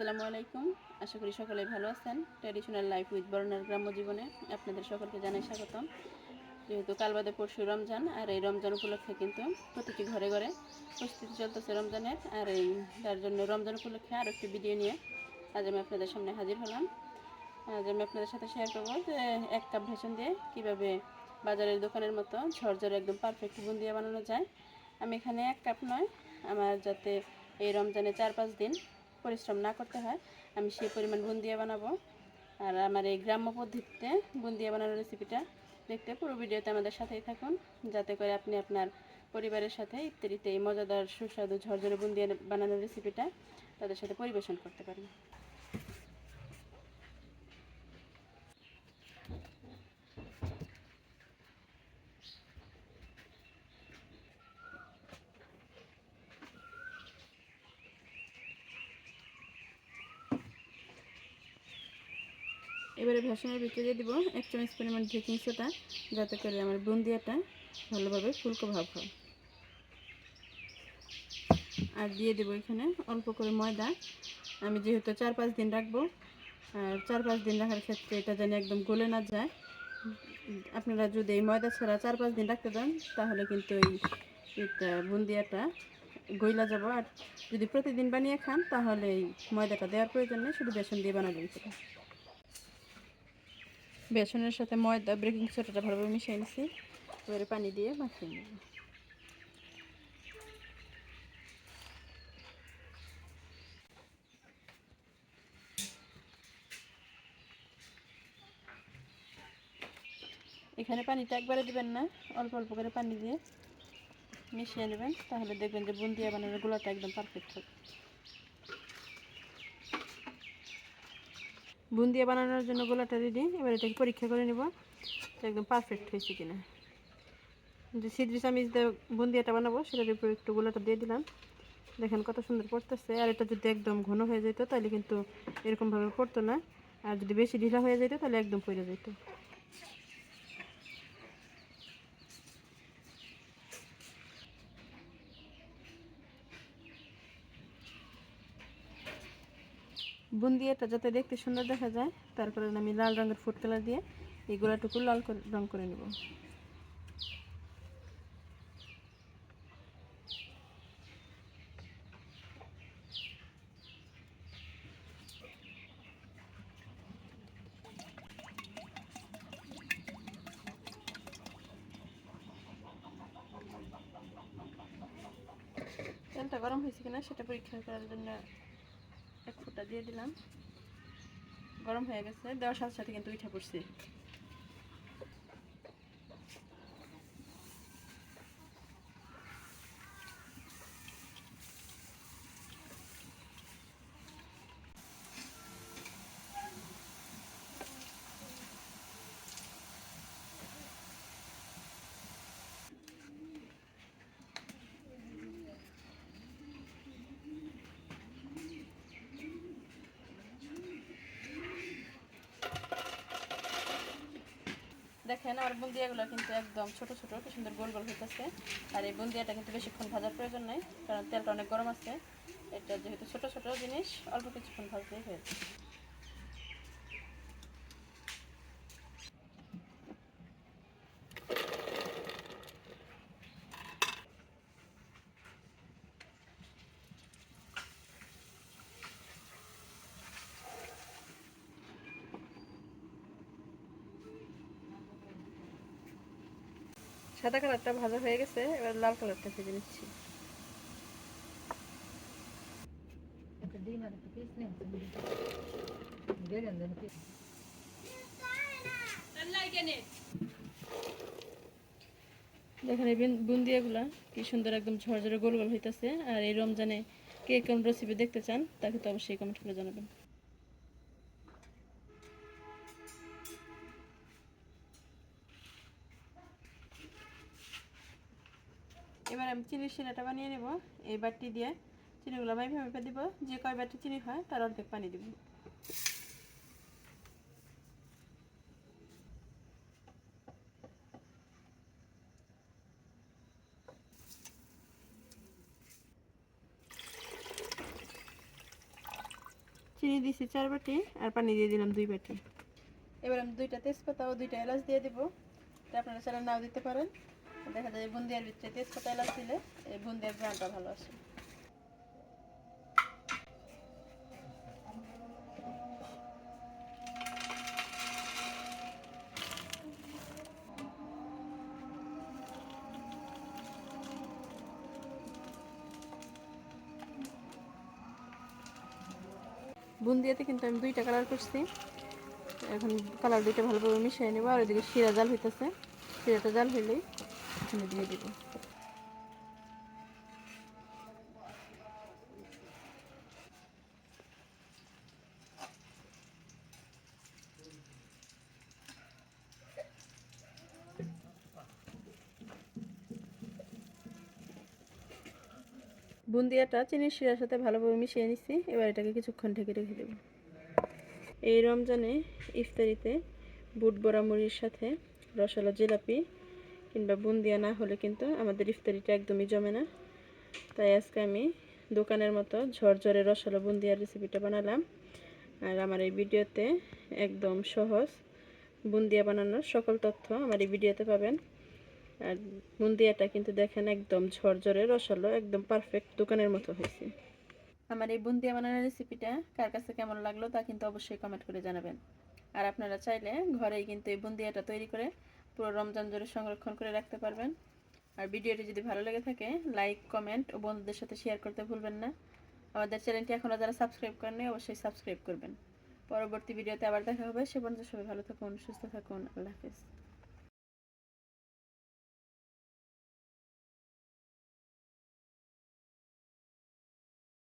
আসসালামু আলাইকুম। আশা করি সকলে ভালো আছেন। ট্র্যাডিশনাল লাইফ উইথ বর্ণার গ্রাম্য জীবনে আপনাদের সকলকে জানাই স্বাগতম। যেহেতু কালবাদে পরশু রমজান, আর এই রমজান উপলক্ষে কিন্তু প্রতিটি ঘরে ঘরে প্রস্তুতি চলতেছে রমজানের। আর এই তার জন্য রমজান উপলক্ষে আর একটি ভিডিও নিয়ে আজ আমি আপনাদের সামনে হাজির হলাম। আজ আমি আপনাদের সাথে শেয়ার করব যে এক কাপ ভেষণ দিয়ে কীভাবে বাজারের দোকানের মতো ঝরঝরে একদম পারফেক্ট বুন্দিয়া বানানো যায়। আমি এখানে এক কাপ নয়, আমার যাতে এই রমজানে চার পাঁচ দিন পরিশ্রম না করতে হয়, আমি সেই পরিমাণ বুন্দিয়া বানাবো। আর আমার এই গ্রাম্য পদ্ধতিতে বুন্দিয়া বানানোর রেসিপিটা দেখতে পুরো ভিডিওতে আমাদের সাথেই থাকুন, যাতে করে আপনি আপনার পরিবারের সাথে ইত্যাদিতে এই মজাদার সুস্বাদু ঝরঝরে বুন্দিয়া বানানোর রেসিপিটা তাদের সাথে পরিবেশন করতে পারেন। এবারে ভেষণের ভিতরে দিয়ে দিব এক চামচ পরিমাণ বেকিং সোডা, যাতে করে আমার বুন্দিয়াটা ভালোভাবে ফুলকো ভাব হয়। আর দিয়ে দেবো এখানে অল্প করে ময়দা। আমি যেহেতু চার পাঁচ দিন রাখব, আর চার পাঁচ দিন রাখার ক্ষেত্রে এটা যেন একদম গলে না যায়। আপনারা যদি এই ময়দা ছাড়া চার পাঁচ দিন রাখতে দেন, তাহলে কিন্তু এই এটা বুন্দিয়াটা গইলা যাব। আর যদি প্রতিদিন বানিয়ে খান, তাহলে এই ময়দাটা দেওয়ার প্রয়োজন নেই, শুধু বেসন দিয়ে বানাবেন সেটা। বেসনের সাথে ময়দা বেকিং সোডাটা ভালোভাবে মিশিয়ে নিছি। এবারে পানি দিয়ে মাখিয়ে নেব। এখানে পানিটা একবারে দিবেন না, অল্প অল্প করে পানি দিয়ে মিশিয়ে নেবেন, তাহলে দেখবেন যে বুন্দিয়া বানানোর গুলোটা একদম পারফেক্ট হবে। বুন্দিয়া বানানোর জন্য গোলাটা রেডি এবার এটাকে পরীক্ষা করে নেব একদম পারফেক্ট হয়েছে কিনা। যে সিদ্রি চামিচ দিয়ে বুন্দিয়াটা বানাবো, সেটার উপর একটু গোলাটা দিয়ে দিলাম। দেখেন কত সুন্দর পড়তেছে, আর এটা যদি একদম ঘন হয়ে যেত, তাহলে কিন্তু এরকমভাবে পড়তো না। আর যদি বেশি ঢিলা হয়ে যেত, তাহলে একদম পড়ে যেত। বুন্দিয়াটা যাতে দেখতে সুন্দর দেখা যায়, তারপরে আমি লাল রঙের ফুড কালার দিয়ে এই গোলাটুকু লাল রং করে নেব। তেলটা গরম হয়েছে কিনা সেটা পরীক্ষা করার জন্য এক খুঁটা দিয়ে দিলাম। গরম হয়ে গেছে দেওয়ার সাথে সাথে কিন্তু উঠে পড়ছে। দেখেন আমার বুন্দিয়াগুলো কিন্তু একদম ছোট ছোট, কি সুন্দর গোল গোল হইতেছে। আর এই বুন্দিয়াটা কিন্তু বেশিক্ষণ ভাজার প্রয়োজন নাই, কারণ তেলটা অনেক গরম আছে। এটা যেহেতু ছোট ছোট জিনিস, অল্প কিছুক্ষণ ভাজলেই হয়েছে সাদা কালারটা ভাজা হয়ে গেছে এবার লাল কালারটা ভেজে নিচ্ছি। দেখেন এই বুন্দিয়াগুলা কি সুন্দর একদম ঝরঝরে গোল গোল হইতেছে। আর এই রমজানে কে কোন রেসিপি দেখতে চান তাকে তো অবশ্যই কমেন্ট করে জানাবেন। এবার আমি চিনির শিরাটা বানিয়ে নেব, এই বাটি দিয়ে। চিনিগুলো আমি ভাবে দিব, যে কয় বাটি চিনি হয়, তার অর্ধেক পানি দিব। চিনি দিছি চার বাটি, আর পানি দিয়ে দিলাম দুই বাটি। এবার আমি দুইটা তেজপাতা ও দুইটা এলাচ দিয়ে দিব। এটা আপনারা চাইলে নাও দিতে পারেন। দেখা যায় বুন্দিয়ার ভিতরে তেজপাতা এলাচ দিলে এই বুন্দিয়ার ব্র্যান্ডটা ভালো আসে। বুন্দিয়াতে কিন্তু আমি দুইটা কালার করছি। এখন কালার দুইটা ভালোভাবে মিশিয়ে নেব। আর ওইদিকে শিরা জাল হইতেছে। শিরাটা জাল হইলেই এখানে দিয়ে দিব। বুন্দিয়াটা চিনির শিরার সাথে ভালোভাবে মিশিয়ে নিচ্ছি। এবার এটাকে কিছুক্ষণ ঢেকে রেখে দেবো। এই রমজানে ইফতারিতে বুট বড়া মুড়ির সাথে রসালো জিলাপি কিংবা বুন্দিয়া না হলে কিন্তু আমাদের ইফতারিটা একদমই জমে না। তাই আজকে আমি দোকানের মতো ঝরঝরে রসালো বুন্দিয়ার রেসিপিটা বানালাম। আর আমার এই ভিডিওতে একদম সহজ বুন্দিয়া বানানোর সকল তথ্য আমার এই ভিডিওতে পাবেন। আর বুন্দিয়াটা কিন্তু দেখেন একদম ঝরঝরে রসালো, একদম পারফেক্ট দোকানের মতো হয়েছে। আমার এই বুন্দিয়া বানানোর রেসিপিটা কার কাছে কেমন লাগল তা কিন্তু অবশ্যই কমেন্ট করে জানাবেন। আর আপনারা চাইলে ঘরেই কিন্তু এই বুন্দিয়াটা তৈরি করে পুরো রমজান জুড়ে সংরক্ষণ করে রাখতে পারবেন। আর ভিডিওটি যদি ভালো লেগে থাকে লাইক কমেন্ট ও বন্ধুদের সাথে শেয়ার করতে ভুলবেন না। আমাদের চ্যানেলটি এখনও যারা সাবস্ক্রাইব করেনি অবশ্যই সাবস্ক্রাইব করবেন। পরবর্তী ভিডিওতে আবার দেখা হবে। সে পর্যন্ত সবাই ভালো থাকুন, সুস্থ থাকুন। আল্লাহ হাফিজ।